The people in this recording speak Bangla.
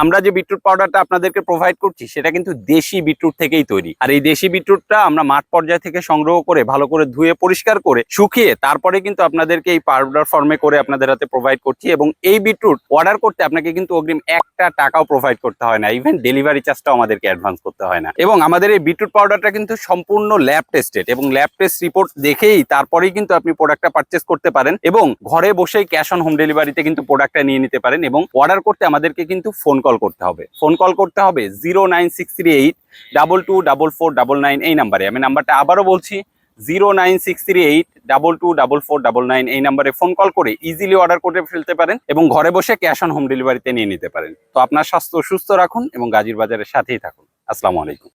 আমরা যে বিটরুট পাউডারটা আপনাদেরকে প্রোভাইড করছি, সেটা কিন্তু দেশি বিটরুট থেকেই তৈরি। আর এই দেশি বিটরুটটা আমরা মাঠ পর্যায় থেকে সংগ্রহ করে, ভালো করে ধুয়ে, পরিষ্কার করে, শুকিয়ে তারপরে কিন্তু আপনাদেরকে এই পাউডার ফর্মে করে আপনাদের হাতে প্রোভাইড করছি এবং এই বিটরুট অর্ডার করতে আপনাকে কিন্তু অগ্রিম একটা টাকাও প্রোভাইড করতে হয় না। ইভেন ডেলিভারি চার্জটাও আমাদেরকে অ্যাডভান্স করতে হয় না। এবং আমাদের এই বিটরুট পাউডারটা কিন্তু সম্পূর্ণ ল্যাব টেস্টেড এবং ল্যাব টেস্ট রিপোর্ট দেখেই তারপরেই কিন্তু আপনি প্রোডাক্টটা পারচেস করতে পারেন এবং ঘরে বসেই ক্যাশ অন হোম ডেলিভারিতে কিন্তু প্রোডাক্টটা নিয়ে নিতে পারেন এবং অর্ডার করতে আমাদেরকে কিন্তু ফোন কল করতে হবে। ফোন কল করতে হবে zero nine six three eight double two double four double nine এই নাম্বারে আমি নাম্বারটা আবারও বলছি zero nine six three eight double two double four double nine এই নাম্বারে ফোন কল করে ইজিলি অর্ডার করে ফেলতে পারেন এবং ঘরে বসে ক্যাশ অন হোম ডেলিভারিতে নিয়ে নিতে পারেন। তো আপনার স্বাস্থ্য সুস্থ রাখুন এবং গাজীর বাজারের সাথেই থাকুন। আসসালামু আলাইকুম।